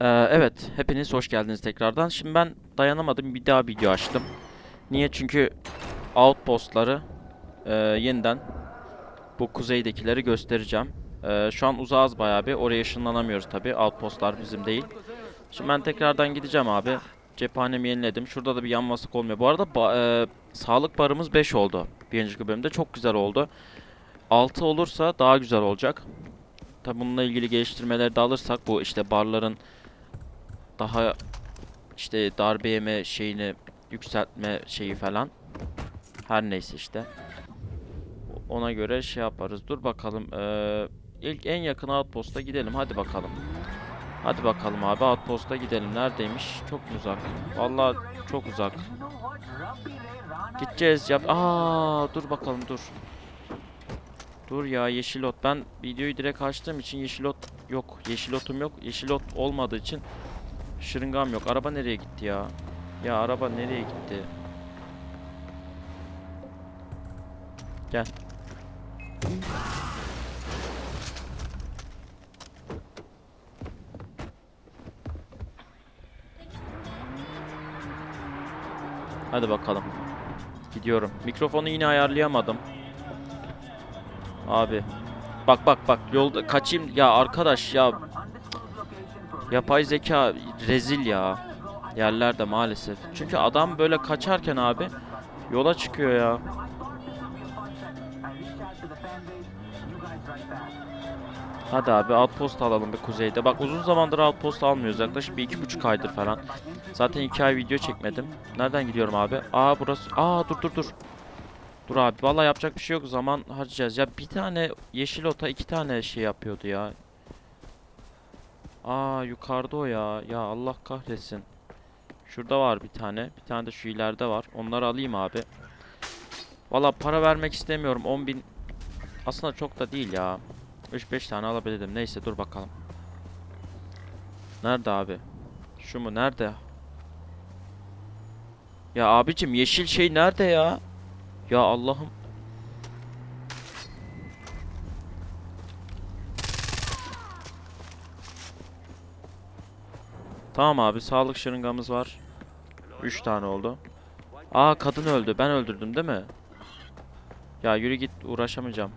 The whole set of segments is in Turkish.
Ee, evet, hepiniz hoş geldiniz tekrardan. Şimdi ben dayanamadım, bir daha video açtım. Niye? Çünkü outpostları e, yeniden bu kuzeydekileri göstereceğim. E, şu an uzağız bayağı bir. Oraya ışınlanamıyoruz tabi. Outpostlar bizim değil. Şimdi ben tekrardan gideceğim abi. Cephanemi yeniledim. Şurada da bir yanmasık olmuyor. Bu arada ba- e, sağlık barımız 5 oldu. Bir önceki bölümde çok güzel oldu. 6 olursa daha güzel olacak. Tabi bununla ilgili geliştirmeleri de alırsak bu işte barların daha işte darbe yeme şeyini yükseltme şeyi falan. Her neyse işte. Ona göre şey yaparız. Dur bakalım. Ee, ilk en yakın outpost'a gidelim. Hadi bakalım. Hadi bakalım abi outpost'a gidelim. Neredeymiş? Çok uzak? Vallahi çok uzak. Gideceğiz yap. Aa dur bakalım dur. Dur ya yeşil ot. Ben videoyu direkt açtığım için yeşil ot yok. Yeşil otum yok. Yeşil ot olmadığı için şırıngam yok. Araba nereye gitti ya? Ya araba nereye gitti? Gel. Hadi bakalım. Gidiyorum. Mikrofonu yine ayarlayamadım. Abi. Bak bak bak yolda kaçayım ya arkadaş ya. Yapay zeka rezil ya. Yerlerde maalesef. Çünkü adam böyle kaçarken abi yola çıkıyor ya. Hadi abi outpost alalım bir kuzeyde. Bak uzun zamandır outpost almıyoruz. Yaklaşık bir iki buçuk aydır falan. Zaten iki ay video çekmedim. Nereden gidiyorum abi? Aa burası. Aa dur dur dur. Dur abi vallahi yapacak bir şey yok zaman harcayacağız. Ya bir tane yeşil ota iki tane şey yapıyordu ya. Aa yukarıda o ya. Ya Allah kahretsin. Şurada var bir tane. Bir tane de şu ileride var. Onları alayım abi. Valla para vermek istemiyorum. 10.000 aslında çok da değil ya. 3-5 tane alabilirim. Neyse dur bakalım. Nerede abi? Şu mu? Nerede? Ya abicim yeşil şey nerede ya? Ya Allah'ım. Tamam abi sağlık şırıngamız var. 3 tane oldu. Aa kadın öldü. Ben öldürdüm değil mi? Ya yürü git uğraşamayacağım.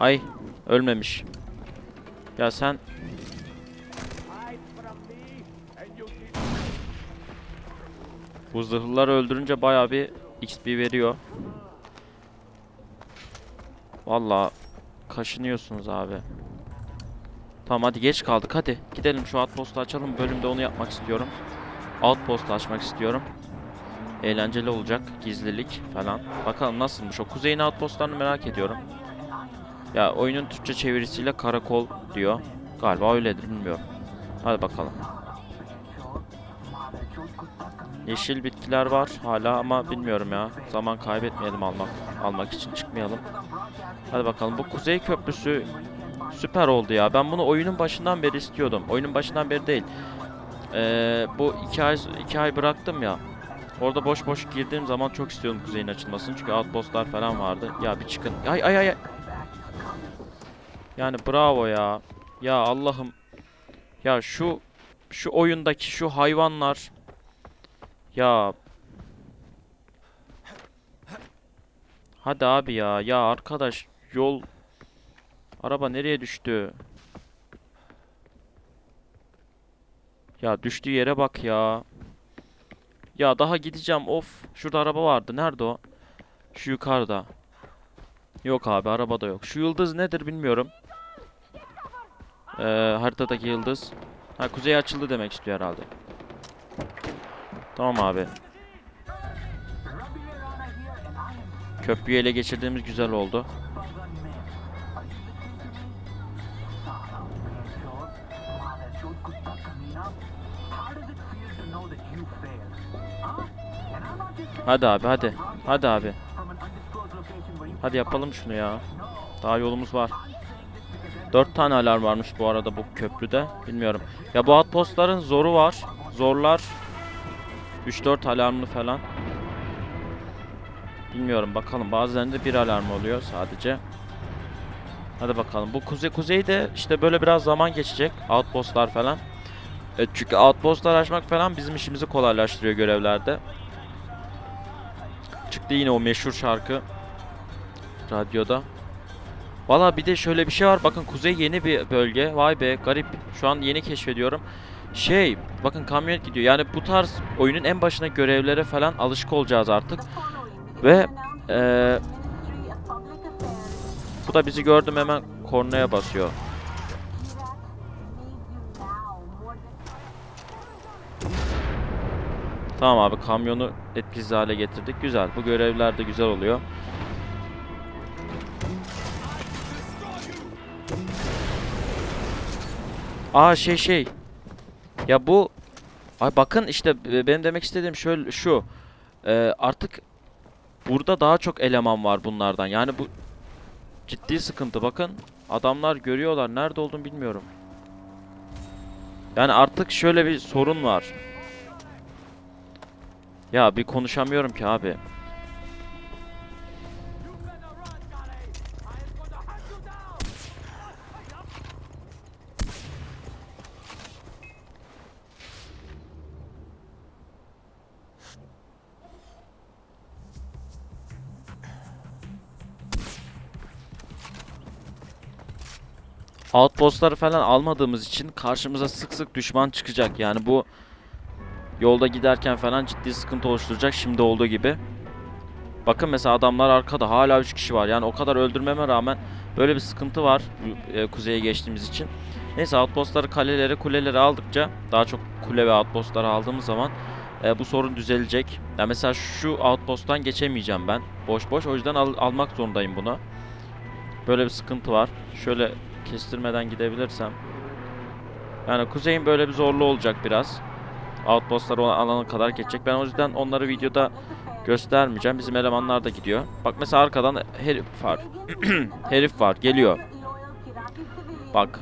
Ay ölmemiş. Ya sen bu zırhlıları öldürünce bayağı bir XP veriyor. Vallahi kaşınıyorsunuz abi. Tamam hadi geç kaldık hadi gidelim şu outpost'u açalım bölümde onu yapmak istiyorum. Outpost'u açmak istiyorum. Eğlenceli olacak gizlilik falan. Bakalım nasılmış o kuzeyin outpost'larını merak ediyorum. Ya oyunun Türkçe çevirisiyle karakol diyor. Galiba öyledir bilmiyorum. Hadi bakalım. Yeşil bitkiler var hala ama bilmiyorum ya. Zaman kaybetmeyelim almak almak için çıkmayalım. Hadi bakalım. Bu Kuzey Köprüsü süper oldu ya. Ben bunu oyunun başından beri istiyordum. Oyunun başından beri değil. Ee, bu iki ay iki ay bıraktım ya. Orada boş boş girdiğim zaman çok istiyordum kuzeyin açılmasını. Çünkü outpostlar falan vardı. Ya bir çıkın. Ay ay ay. Yani bravo ya. Ya Allah'ım. Ya şu şu oyundaki şu hayvanlar ya. Hadi abi ya. Ya arkadaş yol Araba nereye düştü? Ya düştüğü yere bak ya. Ya daha gideceğim. Of. Şurada araba vardı. Nerede o? Şu yukarıda. Yok abi araba da yok. Şu yıldız nedir bilmiyorum. Ee, haritadaki yıldız. Ha kuzey açıldı demek istiyor herhalde. Tamam abi. Köprüyü ele geçirdiğimiz güzel oldu. Hadi abi hadi. Hadi abi. Hadi yapalım şunu ya. Daha yolumuz var. Dört tane alarm varmış bu arada bu köprüde. Bilmiyorum. Ya bu outpostların zoru var. Zorlar 3-4 alarmlı falan. Bilmiyorum bakalım. Bazılarında bir alarm oluyor sadece. Hadi bakalım. Bu kuzey kuzeyde işte böyle biraz zaman geçecek. Outpostlar falan. E, çünkü outpostlar açmak falan bizim işimizi kolaylaştırıyor görevlerde. Çıktı yine o meşhur şarkı radyoda. Valla bir de şöyle bir şey var. Bakın kuzey yeni bir bölge. Vay be garip. Şu an yeni keşfediyorum. Şey bakın kamyonet gidiyor. Yani bu tarz oyunun en başına görevlere falan alışık olacağız artık. Ve eee bu da bizi gördüm hemen kornaya basıyor. Tamam abi kamyonu etkisiz hale getirdik. Güzel. Bu görevler de güzel oluyor. Aa şey şey. Ya bu Ay bakın işte benim demek istediğim şöyle şu. Ee, artık burada daha çok eleman var bunlardan. Yani bu ciddi sıkıntı. Bakın adamlar görüyorlar. Nerede olduğunu bilmiyorum. Yani artık şöyle bir sorun var. Ya bir konuşamıyorum ki abi. Outpostları falan almadığımız için karşımıza sık sık düşman çıkacak. Yani bu yolda giderken falan ciddi sıkıntı oluşturacak şimdi olduğu gibi. Bakın mesela adamlar arkada hala 3 kişi var. Yani o kadar öldürmeme rağmen böyle bir sıkıntı var e, kuzeye geçtiğimiz için. Neyse outpostları kaleleri kuleleri aldıkça daha çok kule ve outpostları aldığımız zaman e, bu sorun düzelecek. Ya mesela şu outposttan geçemeyeceğim ben boş boş o yüzden al- almak zorundayım bunu. Böyle bir sıkıntı var. Şöyle kestirmeden gidebilirsem. Yani kuzeyin böyle bir zorluğu olacak biraz. Outpostlar alana kadar geçecek. Ben o yüzden onları videoda göstermeyeceğim. Bizim elemanlar da gidiyor. Bak mesela arkadan herif var. herif var. Geliyor. Bak.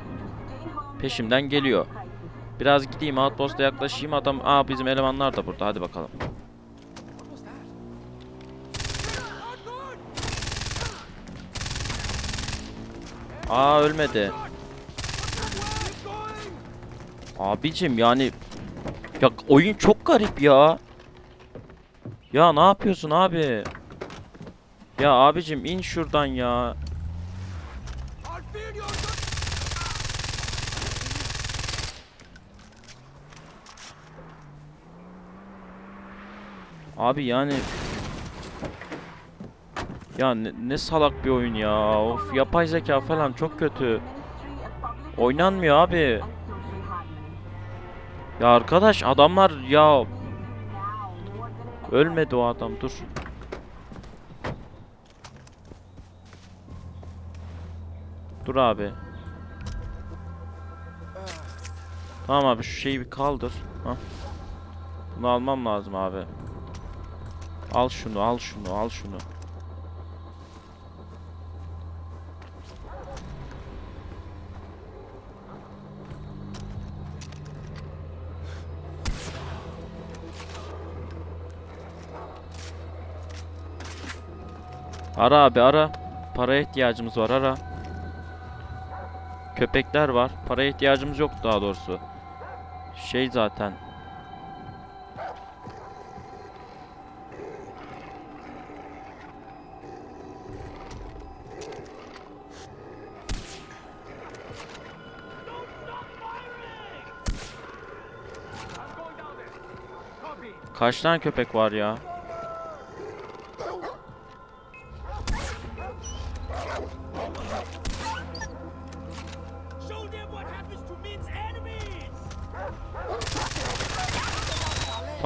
Peşimden geliyor. Biraz gideyim outpost'a yaklaşayım. Adam aa bizim elemanlar da burada. Hadi bakalım. Aa ölmedi. Abicim yani ya oyun çok garip ya. Ya ne yapıyorsun abi? Ya abicim in şuradan ya. Abi yani ya ne, ne salak bir oyun ya. Of yapay zeka falan çok kötü. Oynanmıyor abi. Ya arkadaş adamlar ya ölmedi o adam dur. Dur abi. Tamam abi şu şeyi bir kaldır. Hah. Bunu almam lazım abi. Al şunu, al şunu, al şunu. Ara abi ara. Paraya ihtiyacımız var ara. Köpekler var. Paraya ihtiyacımız yok daha doğrusu. Şey zaten. Kaç tane köpek var ya?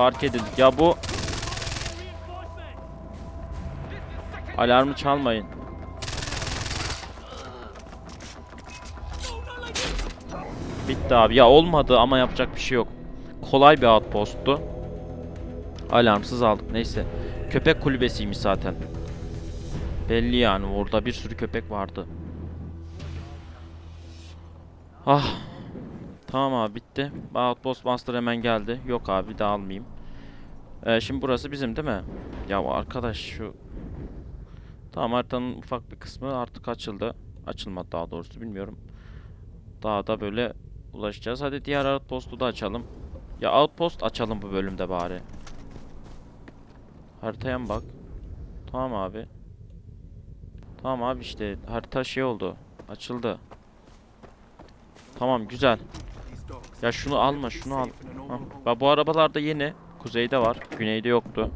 Fark edildik. Ya bu alarmı çalmayın. Bitti abi. Ya olmadı ama yapacak bir şey yok. Kolay bir outpost'tu. Alarmsız aldık. Neyse. Köpek kulübesiymiş zaten. Belli yani. Orada bir sürü köpek vardı. Ah. Tamam abi bitti. Outpost Master hemen geldi. Yok abi daha almayayım. Ee, şimdi burası bizim değil mi? Ya arkadaş şu... Tamam haritanın ufak bir kısmı artık açıldı. Açılmadı daha doğrusu bilmiyorum. Daha da böyle ulaşacağız. Hadi diğer outpost'u da açalım. Ya outpost açalım bu bölümde bari. Haritaya mı bak? Tamam abi. Tamam abi işte harita şey oldu. Açıldı. Tamam güzel. Ya şunu alma şunu al. Bak bu arabalar da yeni. Kuzeyde var. Güneyde yoktu.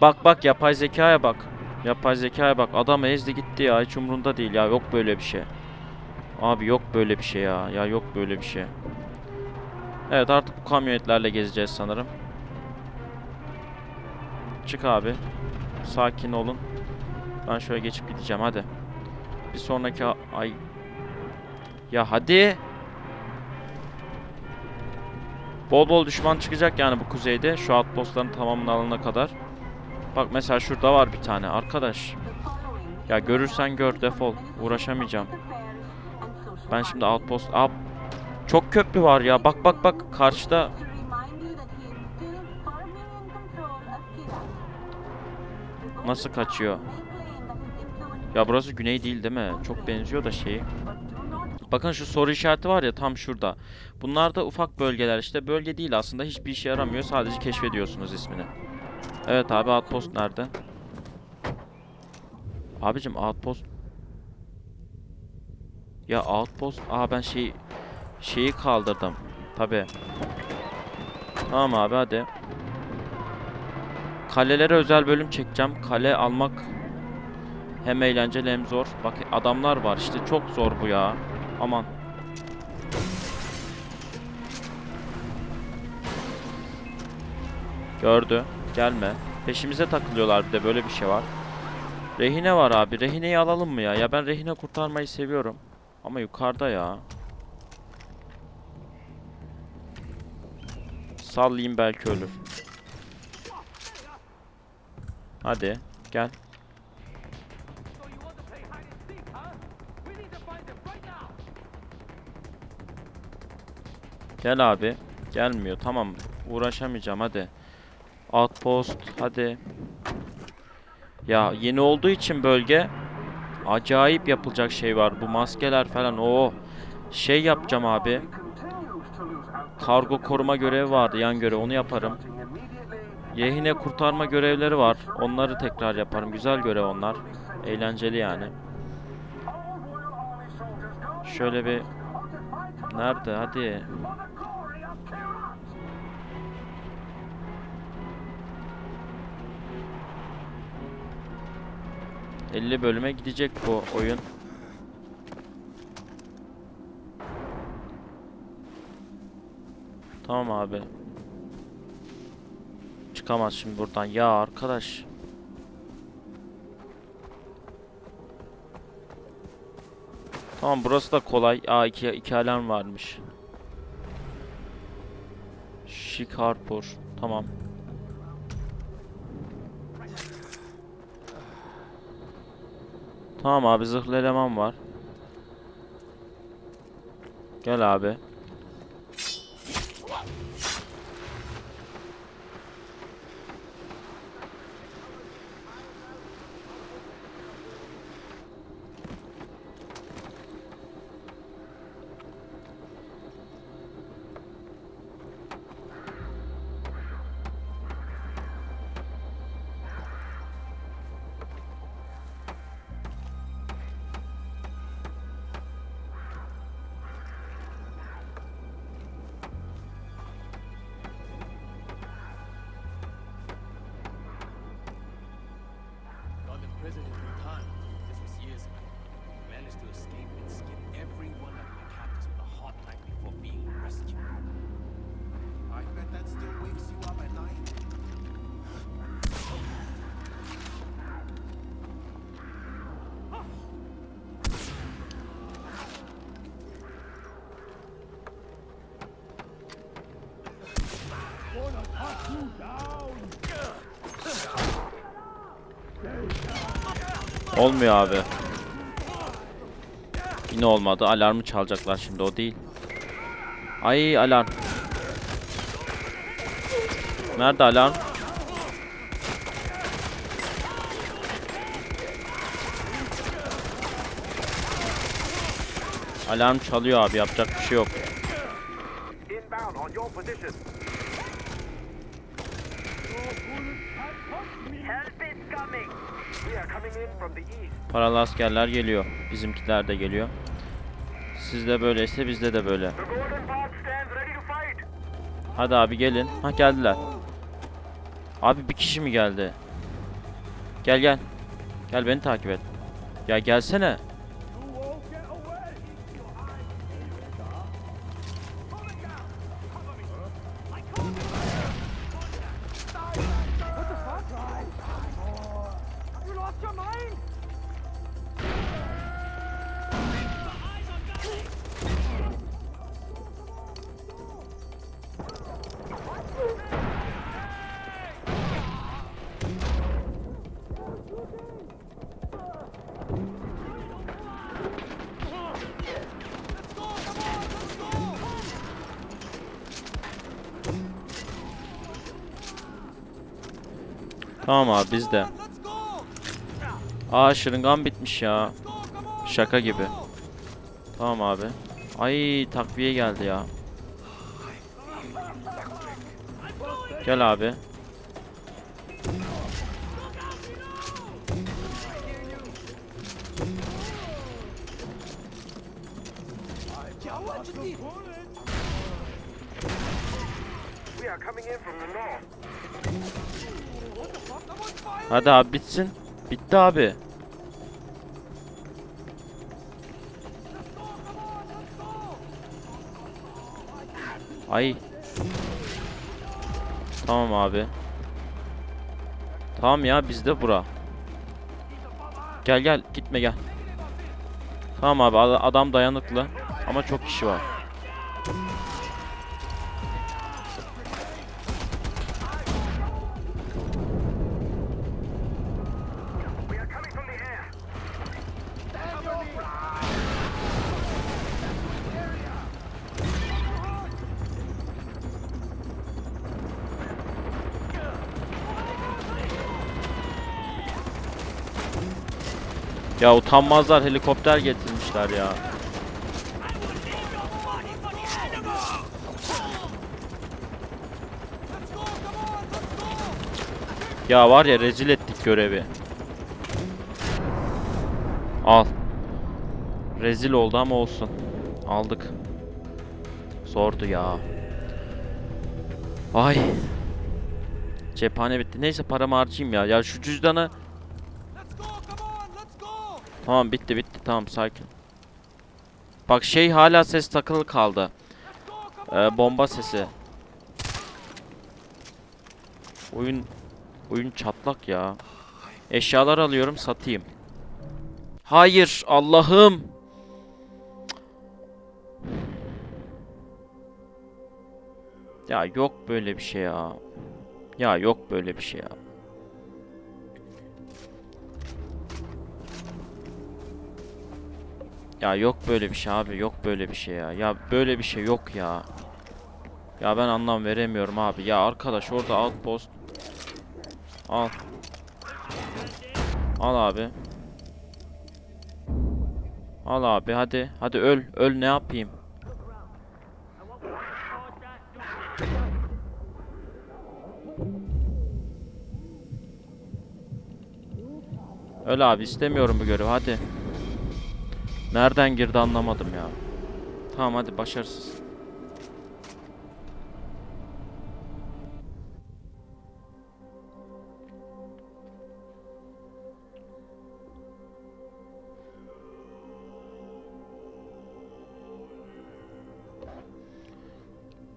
Bak bak yapay zekaya bak. Yapay zekaya bak. Adam ezdi gitti ya. Hiç umrunda değil ya. Yok böyle bir şey. Abi yok böyle bir şey ya. Ya yok böyle bir şey. Evet artık bu kamyonetlerle gezeceğiz sanırım. Çık abi. Sakin olun. Ben şöyle geçip gideceğim hadi. Bir sonraki ay. Ya hadi. Bol bol düşman çıkacak yani bu kuzeyde. Şu outpostların tamamını alana kadar. Bak mesela şurada var bir tane arkadaş. Ya görürsen gör defol. Uğraşamayacağım. Ben şimdi outpost... Aa, çok köprü var ya. Bak bak bak karşıda. Nasıl kaçıyor? Ya burası güney değil değil mi? Çok benziyor da şeyi. Bakın şu soru işareti var ya tam şurada. Bunlar da ufak bölgeler işte. Bölge değil aslında hiçbir işe yaramıyor. Sadece keşfediyorsunuz ismini. Evet abi outpost nerede? Abicim outpost ya outpost aa ben şey şeyi kaldırdım. Tabi. Tamam abi hadi. Kalelere özel bölüm çekeceğim. Kale almak hem eğlenceli hem zor. Bak adamlar var işte çok zor bu ya. Aman. Gördü. Gelme. Peşimize takılıyorlar bir de böyle bir şey var. Rehine var abi. Rehineyi alalım mı ya? Ya ben rehine kurtarmayı seviyorum. Ama yukarıda ya. Sallayayım belki ölür. Hadi gel. Gel abi. Gelmiyor. Tamam. Uğraşamayacağım hadi. Outpost hadi. Ya yeni olduğu için bölge acayip yapılacak şey var. Bu maskeler falan o şey yapacağım abi. Kargo koruma görevi vardı yan görev onu yaparım. Yehine kurtarma görevleri var. Onları tekrar yaparım. Güzel görev onlar. Eğlenceli yani. Şöyle bir Nerede hadi. ...50 bölüme gidecek bu oyun. Tamam abi. Çıkamaz şimdi buradan. Ya arkadaş. Tamam burası da kolay. Aa iki, iki alarm varmış. Shikarpur. Tamam. Tamam abi zırhlı eleman var. Gel abi. Olmuyor abi. Yine olmadı. Alarmı çalacaklar şimdi o değil. Ay alarm. Nerede alarm? Alarm çalıyor abi yapacak bir şey yok. Paralı askerler geliyor. Bizimkiler de geliyor. Sizde böyleyse bizde de böyle. Hadi abi gelin. Ha geldiler. Abi bir kişi mi geldi? Gel gel. Gel beni takip et. Ya gelsene. Tamam abi bizde. Aa şırıngan bitmiş ya. Şaka gibi. Tamam abi. Ay takviye geldi ya. Gel abi. Hadi abi bitsin. Bitti abi. Ay. Tamam abi. Tamam ya bizde bura. Gel gel gitme gel. Tamam abi ad- adam dayanıklı ama çok kişi var. Ya utanmazlar helikopter getirmişler ya. Ya var ya rezil ettik görevi. Al. Rezil oldu ama olsun. Aldık. Zordu ya. Ay. Cephane bitti. Neyse paramı harcayayım ya. Ya şu cüzdanı Tamam bitti bitti tamam sakin. Bak şey hala ses takılı kaldı. Ee, bomba sesi. Oyun oyun çatlak ya. Eşyalar alıyorum satayım. Hayır Allah'ım. Ya yok böyle bir şey ya. Ya yok böyle bir şey ya. Ya yok böyle bir şey abi yok böyle bir şey ya. Ya böyle bir şey yok ya. Ya ben anlam veremiyorum abi. Ya arkadaş orada outpost. Al. Al abi. Al abi hadi. Hadi öl. Öl ne yapayım? Öl abi istemiyorum bu görevi hadi. Nereden girdi anlamadım ya. Tamam hadi başarısız.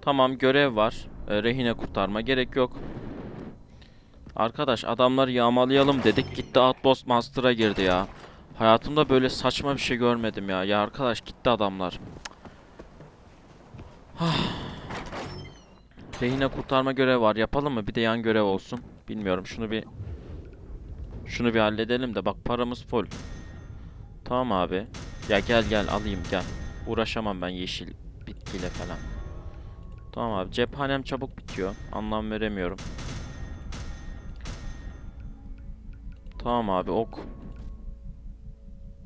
Tamam görev var. E, rehine kurtarma gerek yok. Arkadaş adamları yağmalayalım dedik. Gitti Outpost Master'a girdi ya. Hayatımda böyle saçma bir şey görmedim ya. Ya arkadaş gitti adamlar. Ah. Rehine kurtarma görevi var. Yapalım mı? Bir de yan görev olsun. Bilmiyorum. Şunu bir şunu bir halledelim de bak paramız full. Tamam abi. Ya gel gel alayım gel. Uğraşamam ben yeşil bitkiyle falan. Tamam abi. Cephanem çabuk bitiyor. Anlam veremiyorum. Tamam abi ok.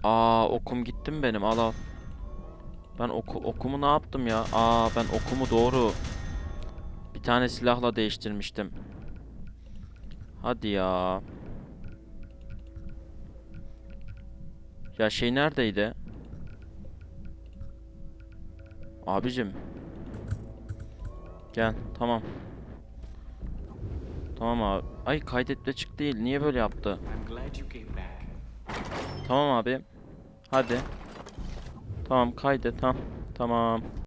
Aa okum gitti mi benim? Al al. Ben oku, okumu ne yaptım ya? Aa ben okumu doğru. Bir tane silahla değiştirmiştim. Hadi ya. Ya şey neredeydi? Abicim. Gel. Tamam. Tamam abi. Ay kaydet de çık değil. Niye böyle yaptı? Tamam abi. Hadi. Tamam kaydet. Tamam. Tamam.